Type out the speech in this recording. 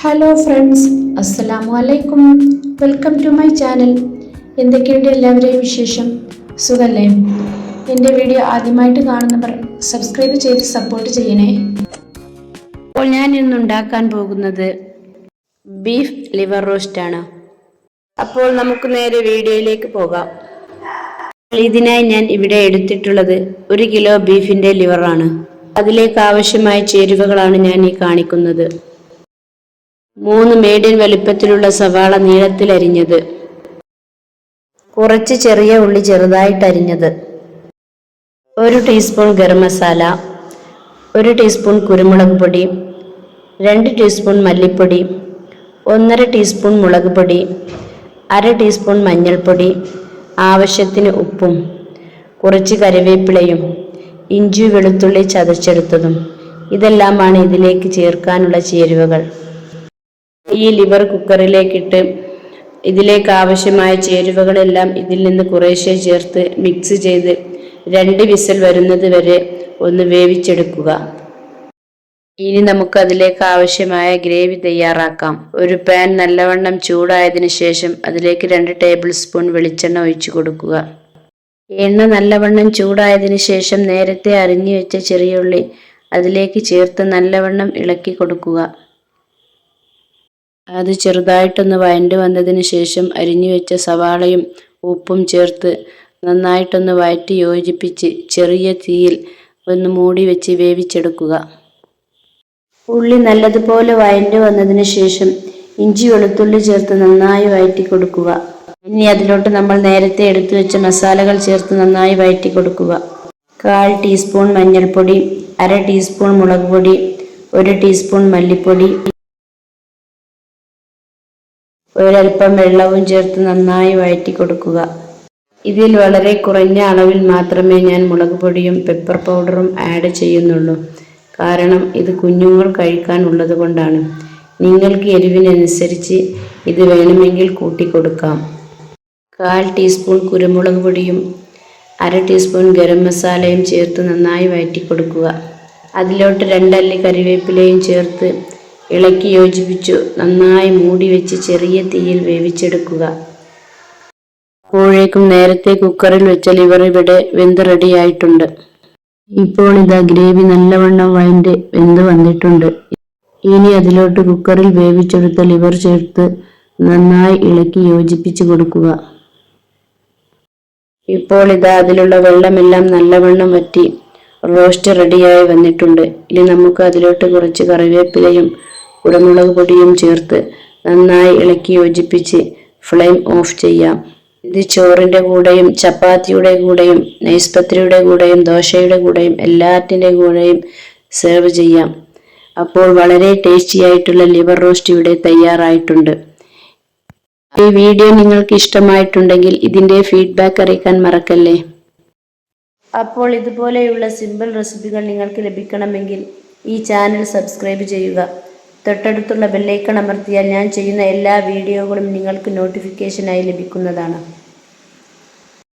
Hello friends അസ്സലാമു അലൈക്കും welcome to my channel എന്തൊക്കെയുണ്ട് എല്ലാവരെയും വിശേഷം? സുഖല്ലേ? എന്റെ വീഡിയോ ആദ്യമായിട്ട് കാണുന്നവർ സബ്സ്ക്രൈബ് ചെയ്ത് സപ്പോർട്ട് ചെയ്യണേ. അപ്പോൾ ഞാൻ ഇന്ന് ഉണ്ടാക്കാൻ പോകുന്നത് ബീഫ് ലിവർ റോസ്റ്റ് ആണ്. അപ്പോൾ നമുക്ക് നേരെ വീഡിയോയിലേക്ക് പോകാം. ഇതിനായി ഞാൻ ഇവിടെ എടുത്തിട്ടുള്ളത് ഒരു കിലോ ബീഫിന്റെ ലിവറാണ് അതിലേക്ക് ആവശ്യമായ ചേരുവകളാണ് ഞാൻ ഈ കാണിക്കുന്നത്. മൂന്ന് മേഡിയൻ വലിപ്പത്തിലുള്ള സവാള നീളത്തിൽ അരിഞ്ഞത് കുറച്ച് ചെറിയ ഉള്ളി ചെറുതായിട്ട് അരിഞ്ഞത് ഒരു ടീസ്പൂൺ ഗരം മസാല ഒരു ടീസ്പൂൺ കുരുമുളക് പൊടി രണ്ട് ടീസ്പൂൺ മല്ലിപ്പൊടി ഒന്നര ടീസ്പൂൺ മുളക് പൊടി അര ടീസ്പൂൺ മഞ്ഞൾപ്പൊടി ആവശ്യത്തിന് ഉപ്പും കുറച്ച് കറിവേപ്പിലയും ഇഞ്ചി വെളുത്തുള്ളി ചതച്ചെടുത്തതും. ഇതെല്ലാമാണ് ഇതിലേക്ക് ചേർക്കാനുള്ള ചേരുവകൾ. ഈ ലിവർ കുക്കറിലേക്കിട്ട് ഇതിലേക്ക് ആവശ്യമായ ചേരുവകളെല്ലാം ഇതിൽ നിന്ന് കുറേശ്ശെ ചേർത്ത് മിക്സ് ചെയ്ത് രണ്ട് വിസൽ വരുന്നത് വരെ ഒന്ന് വേവിച്ചെടുക്കുക. ഇനി നമുക്ക് അതിലേക്ക് ആവശ്യമായ ഗ്രേവി തയ്യാറാക്കാം. ഒരു പാൻ നല്ലവണ്ണം ചൂടായതിന് ശേഷം അതിലേക്ക് രണ്ട് ടേബിൾ സ്പൂൺ വെളിച്ചെണ്ണ ഒഴിച്ചു കൊടുക്കുക. എണ്ണ നല്ലവണ്ണം ചൂടായതിന് ശേഷം നേരത്തെ അരിഞ്ഞു വെച്ച ചെറിയുള്ളി അതിലേക്ക് ചേർത്ത് നല്ലവണ്ണം ഇളക്കി കൊടുക്കുക. അത് ചെറുതായിട്ടൊന്ന് വഴണ്ട് വന്നതിന് ശേഷം അരിഞ്ഞു വെച്ച സവാളയും ഉപ്പും ചേർത്ത് നന്നായിട്ടൊന്ന് വയറ്റി യോജിപ്പിച്ച് ചെറിയ തീയിൽ ഒന്ന് മൂടി വെച്ച് വേവിച്ചെടുക്കുക. ഉള്ളി നല്ലതുപോലെ വഴണ്ട് വന്നതിന് ശേഷം ഇഞ്ചി വെളുത്തുള്ളി ചേർത്ത് നന്നായി വയറ്റി കൊടുക്കുക. ഇനി അതിലോട്ട് നമ്മൾ നേരത്തെ എടുത്തു വെച്ച മസാലകൾ ചേർത്ത് നന്നായി വയറ്റി കൊടുക്കുക. കാൽ ടീസ്പൂൺ മഞ്ഞൾപ്പൊടി അര ടീസ്പൂൺ മുളക് പൊടി ഒരു ടീസ്പൂൺ മല്ലിപ്പൊടി ഒരൽപ്പം വെള്ളവും ചേർത്ത് നന്നായി വഴറ്റി കൊടുക്കുക. ഇതിൽ വളരെ കുറഞ്ഞ അളവിൽ മാത്രമേ ഞാൻ മുളക് പൊടിയും പെപ്പർ പൗഡറും ആഡ് ചെയ്യുന്നുള്ളൂ. കാരണം ഇത് കുഞ്ഞുങ്ങൾ കഴിക്കാനുള്ളത് കൊണ്ടാണ്. നിങ്ങൾക്ക് എരിവിനനുസരിച്ച് ഇത് വേണമെങ്കിൽ കൂട്ടിക്കൊടുക്കാം. കാൽ ടീസ്പൂൺ കുരുമുളക് പൊടിയും അര ടീസ്പൂൺ ഗരം മസാലയും ചേർത്ത് നന്നായി വഴറ്റി കൊടുക്കുക അതിലോട്ട് രണ്ടല്ലി കറിവേപ്പിലയും ചേർത്ത് ഇളക്കി യോജിപ്പിച്ചു. നന്നായി മൂടി വെച്ച് ചെറിയ തീയിൽ വേവിച്ചെടുക്കുക. അപ്പോഴേക്കും നേരത്തെ കുക്കറിൽ വെച്ച ലിവർ ഇവിടെ വെന്ത് റെഡിയായിട്ടുണ്ട് ഇപ്പോൾ ഇതാ ഗ്രേവി നല്ലവണ്ണം വഴണ്ട് വെന്ത് വന്നിട്ടുണ്ട്. ഇനി അതിലോട്ട് കുക്കറിൽ വേവിച്ചെടുത്ത ലിവർ ചേർത്ത് നന്നായി ഇളക്കി യോജിപ്പിച്ചു കൊടുക്കുക. ഇപ്പോൾ ഇതാ അതിലുള്ള വെള്ളമെല്ലാം നല്ലവണ്ണം വറ്റി റോസ്റ്റ് റെഡിയായി വന്നിട്ടുണ്ട്. ഇനി നമുക്ക് അതിലോട്ട് കുറച്ച് കറിവേപ്പിലയും കുടമുളക് പൊടിയും ചേർത്ത് നന്നായി ഇളക്കി യോജിപ്പിച്ച് ഫ്ലെയിം ഓഫ് ചെയ്യാം. ഇത് ചോറിന്റെ കൂടെയും ചപ്പാത്തിയുടെ കൂടെയും നെയ്സ്പത്രിയുടെ കൂടെയും ദോശയുടെ കൂടെയും എല്ലാറ്റിന്റെ കൂടെയും സെർവ് ചെയ്യാം. അപ്പോൾ വളരെ ടേസ്റ്റി ആയിട്ടുള്ള ലിവർ റോസ്റ്റ് ഇവിടെ തയ്യാറായിട്ടുണ്ട്. ഈ വീഡിയോ നിങ്ങൾക്ക് ഇഷ്ടമായിട്ടുണ്ടെങ്കിൽ ഇതിന്റെ ഫീഡ്ബാക്ക് അറിയിക്കാൻ മറക്കല്ലേ? അപ്പോൾ ഇതുപോലെയുള്ള സിമ്പിൾ റെസിപ്പികൾ നിങ്ങൾക്ക് ലഭിക്കണമെങ്കിൽ ഈ ചാനൽ സബ്സ്ക്രൈബ് ചെയ്യുക. തൊട്ടടുത്തുള്ള ബെല്ലൈക്കൺ അമർത്തിയാൽ ഞാൻ ചെയ്യുന്ന എല്ലാ വീഡിയോകളും നിങ്ങൾക്ക് നോട്ടിഫിക്കേഷനായി ലഭിക്കുന്നതാണ്.